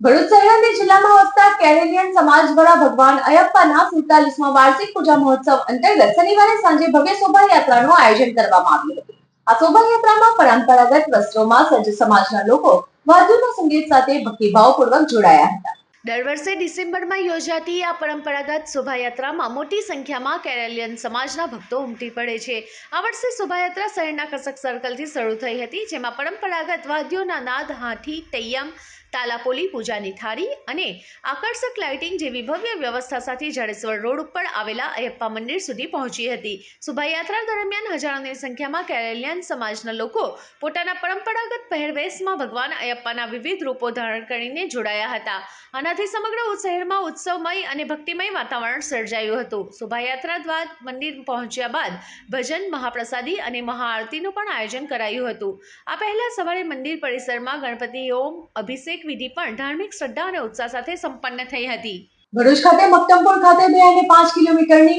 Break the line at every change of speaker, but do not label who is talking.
ભરૂચ શહેરની જિલ્લામાં વસતા કેરેલિયન સમાજ દ્વારા ભગવાન અયપ્પાના સુડતાલીસમાં વાર્ષિક પૂજા મહોત્સવ અંતર્ગત શનિવારે સાંજે ભવ્ય શોભાયાત્રાનું આયોજન કરવામાં આવ્યું હતું. આ શોભાયાત્રામાં પરંપરાગત વસ્ત્રોમાં સજ્જ સમાજના લોકો વાદ્યોના સંગીત સાથે ભક્તિભાવપૂર્વક જોડાયા હતા.
દર વર્ષે ડિસેમ્બરમાં યોજાતી આ પરંપરાગત શોભાયાત્રામાં મોટી સંખ્યામાં કેરેલિયન સમાજના ભક્તો ઉમટી પડે છે. આ વર્ષે શોભાયાત્રા શહેરના કસક સર્કલથી શરૂ થઈ હતી, જેમાં પરંપરાગત વાદ્યોના નાદ, હાથી, તૈયમ, તાલાપોલી, પૂજાની થાળી અને આકર્ષક લાઇટિંગ જેવી ભવ્ય વ્યવસ્થા સાથે જાડેશ્વર રોડ ઉપર આવેલા અયપ્પા મંદિર સુધી પહોંચી હતી. શોભાયાત્રા દરમિયાન હજારોની સંખ્યામાં કેરેલિયન સમાજના લોકો પોતાના પરંપરાગત પહેરવેશમાં ભગવાન અયપ્પાના વિવિધ રૂપો ધારણ કરીને જોડાયા હતા. આનાથી સમગ્ર શહેરમાં ઉત્સવમય અને ભક્તિમય વાતાવરણ સર્જાયું હતું. શોભાયાત્રા બાદ મંદિર પહોંચ્યા બાદ ભજન, મહાપ્રસાદી અને મહાઆરતીનું પણ આયોજન કરાયું હતું. આ પહેલા સવારે મંદિર પરિસરમાં ગણપતિ ઓમ, અભિષેક વિધિ પણ ધાર્મિક શ્રદ્ધા અને ઉત્સાહ સાથે સંપન્ન થઈ હતી.
ભરૂચ ખાતે મક્તમપુર ખાતે બે અને પાંચ કિલોમીટરની